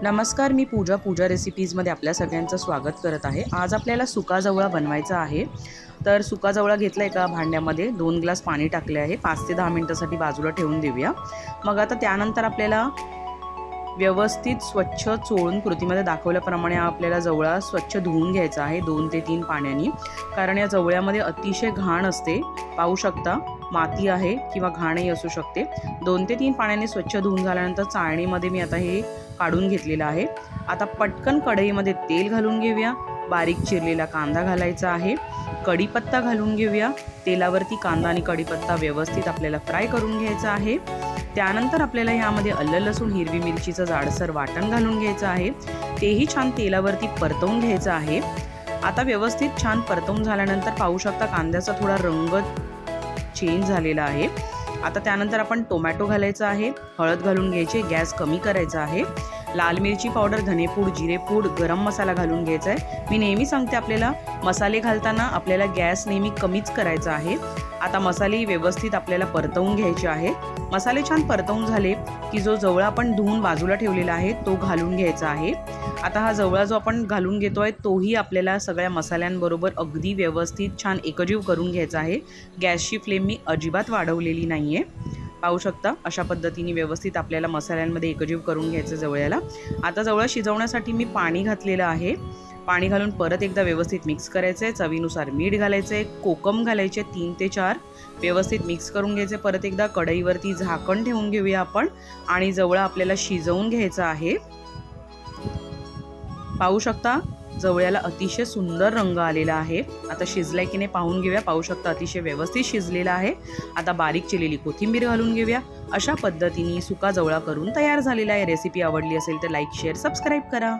नमस्कार मी पूजा पूजा रेसिपीजमध्ये आपल्या सगळ्यांचं स्वागत करत आहे. आज आपल्याला सुका जवळा बनवायचा आहे. तर सुका जवळा घेतला एका भांड्यामध्ये. दोन ग्लास पाणी टाकले आहे. पाच ते दहा मिनटासाठी बाजूला ठेवून देऊया. मग आता त्यानंतर आपल्याला व्यवस्थित स्वच्छ चोळून कृतीमध्ये दाखवल्याप्रमाणे हा आपल्याला जवळा स्वच्छ धुवून घ्यायचा आहे. दोन ते तीन पाण्याने. कारण या जवळ्यामध्ये अतिशय घाण असते. पाहू शकता. माती आहे किंवा घाणही असू शकते. दोन ते तीन पाण्याने स्वच्छ धुवून झाल्यानंतर चाळणीमध्ये मी आता हे काढून घेतलेलं आहे. आता पटकन कढईमध्ये तेल घालून घेऊया. बारीक चिरलेला कांदा घालायचा आहे. कढीपत्ता घालून घेऊया. तेलावरती कांदा आणि कढीपत्ता व्यवस्थित आपल्याला फ्राय करून घ्यायचा आहे. त्यानंतर आपल्याला यामध्ये अल्ल लसूण हिरवी मिरचीचं जाडसर वाटण घालून घ्यायचं आहे. तेही छान तेलावरती परतवून घ्यायचं आहे. आता व्यवस्थित छान परतवून झाल्यानंतर पाहू शकता कांद्याचा थोडा रंग चेंज झालेला आहे. आता त्यानंतर आपण टोमॅटो घालायचा आहे हळद घालून घ्यायची गॅस कमी करायचा आहे. लाल मिरची पावडर धनेपूड जिरेपूड गरम मसाला घालून घ्यायचा आहे. मी नेहमी सांगते आपल्याला मसाले घालताना आपल्याला गॅस नेहमी कमीच करायचा आहे. आता मसाले व्यवस्थित आपल्याला परतवून घ्यायचे आहे. मसाले छान परतवून झाले की जो जवळ आपण धुवून बाजूला ठेवलेला आहे तो घालून घ्यायचा आहे. आता हा जवळा जो आपण घालून घेतो आहे तोही आपल्याला सगळ्या मसाल्यांबरोबर अगदी व्यवस्थित छान एकजीव करून घ्यायचा आहे. गॅसची फ्लेम मी अजिबात वाढवलेली नाही आहे पाहू शकता अशा पद्धतीने व्यवस्थित आपल्याला मसाल्यांमध्ये एकजीव करून घ्यायचं जवळ्याला. आता जवळ शिजवण्यासाठी मी पाणी घातलेलं आहे. पाणी घालून परत एकदा व्यवस्थित मिक्स करायचं आहे चवीनुसार मीठ घालायचं आहे कोकम घालायचे तीन ते चार. व्यवस्थित मिक्स करून घ्यायचे. परत एकदा कढईवरती झाकण ठेवून घेऊया आपण. आणि जवळ आपल्याला शिजवून घ्यायचं आहे. पाहू शकता जवळ्याला अतिशय सुंदर रंग आलेला आहे. आता शिजलाय की नाही पाहून घेऊया. पाहू शकता अतिशय व्यवस्थित शिजलेला आहे. आता बारीक चिलेली कोथिंबीर घालून घेऊया. अशा पद्धतीने सुका जवळा करून तयार झालेला आहे. रेसिपी आवडली असेल तर लाईक शेअर सबस्क्राईब करा.